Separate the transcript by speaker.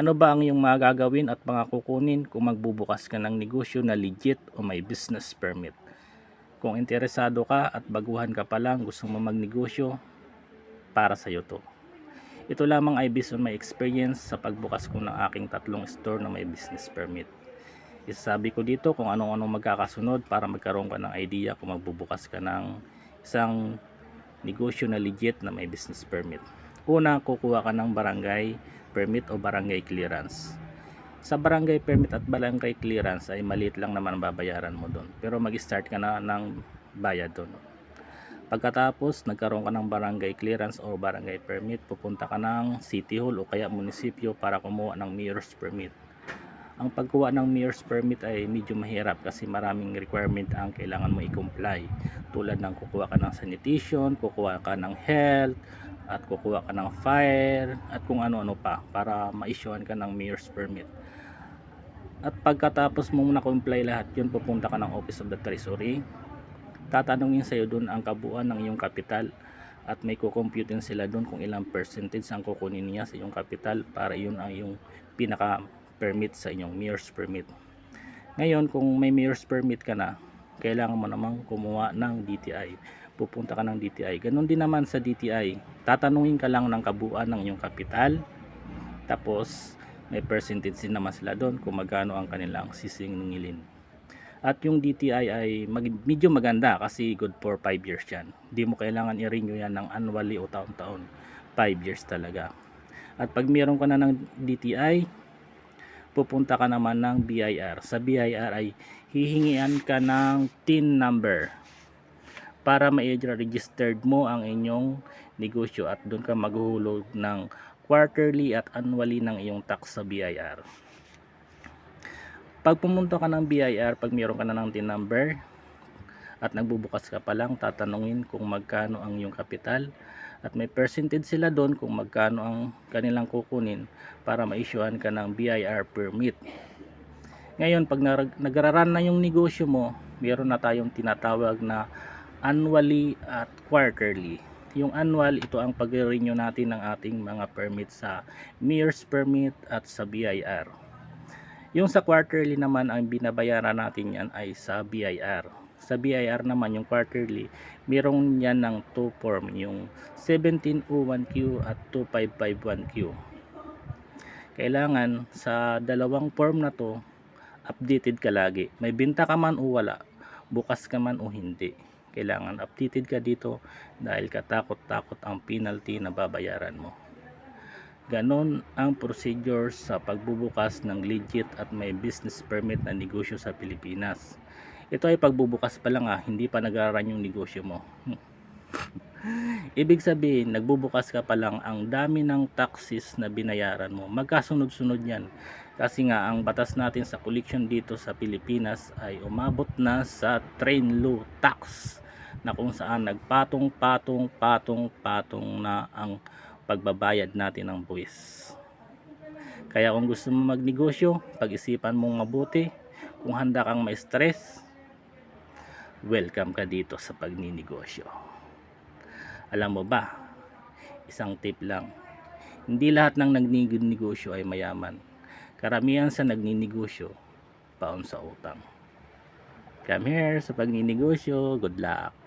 Speaker 1: Ano ba ang iyong magagawin at mga kukunin kung magbubukas ka ng negosyo na legit o may business permit? Kung interesado ka at baguhan ka pa lang gusto mo magnegosyo, para sa iyo to. Ito lamang ay based on my experience sa pagbukas ko ng aking tatlong store na may business permit. Isasabi ko dito kung anong-ano magkakasunod para magkaroon ka ng idea kung magbubukas ka ng isang negosyo na legit na may business permit. Una, kukuha ka ng barangay permit o barangay clearance. Sa barangay permit at barangay clearance ay maliit lang naman babayaran mo doon. Pero mag-start ka na ng bayad doon. Pagkatapos, nagkaroon ka ng barangay clearance o barangay permit, pupunta ka ng city hall o kaya munisipyo para kumuha ng mayor's permit. Ang pagkuha ng mayor's permit ay medyo mahirap kasi maraming requirement ang kailangan mo i-comply. Tulad ng kukuha ka ng sanitation, kukuha ka ng health, at kukuha ka ng fire, at kung ano-ano pa para ma-issuean ka ng mayor's permit. At pagkatapos mo na-comply lahat yun, pupunta ka ng Office of the Treasury, tatanungin sa'yo doon ang kabuuan ng iyong kapital. At may kukomputin sila doon kung ilang percentage ang kukunin niya sa iyong kapital para yun ang iyong pinaka permit sa inyong mayor's permit. Ngayon kung may mayor's permit ka na kailangan mo namang kumuha ng DTI pupunta ka ng DTI ganun din naman sa DTI tatanungin ka lang ng kabuuan ng iyong kapital tapos may percentage din naman sila doon kung magkano ang kanilang sisingilin at yung DTI ay mag, medyo maganda kasi good for 5 years yan. Hindi mo kailangan i-renew yan ng annually o taon-taon. 5 years talaga. At pag meron ka na ng DTI, pupunta ka naman ng BIR. Sa BIR ay hihingian ka ng TIN number para ma-registered mo ang inyong negosyo at doon ka maghuhulog ng quarterly at annually ng iyong tax sa BIR pag pumunta ka ng BIR, pag mayroon ka na ng TIN number at nagbubukas ka pa lang, tatanungin kung magkano ang iyong kapital at may percentage sila doon kung magkano ang kanilang kukunin para ma-issuean ka ng BIR permit. Ngayon, pag nagraran na yung negosyo mo, meron na tayong tinatawag na annually at quarterly. Yung annual, ito ang pag-renew natin ng ating mga permit sa MERS permit at sa BIR. Yung sa quarterly naman ang binabayaran natin yan ay sa BIR. Sa BIR naman yung quarterly, mayroong yan ng 2 form, yung 1701Q at 2551Q. Kailangan sa dalawang form na to, updated ka lagi. May binta ka man o wala, bukas ka man o hindi. Kailangan updated ka dito dahil katakot-takot ang penalty na babayaran mo. Ganon ang procedure sa pagbubukas ng legit at may business permit na negosyo sa Pilipinas. Ito ay pagbubukas pa lang ah, hindi pa nag-run yung negosyo mo. Ibig sabihin, nagbubukas ka pa lang ang dami ng taxes na binayaran mo. Magkasunod-sunod yan. Kasi nga, ang batas natin sa collection dito sa Pilipinas ay umabot na sa train law tax na kung saan nagpatong-patong, patong-patong na ang pagbabayad natin ng buwis. Kaya kung gusto mo magnegosyo, pag-isipan mong mabuti, kung handa kang ma-stress, welcome ka dito sa pagninegosyo. Alam mo ba, isang tip lang, hindi lahat ng nagninegosyo ay mayaman. Karamihan sa nagninegosyo, paon sa utang. Come here sa pagninegosyo, good luck.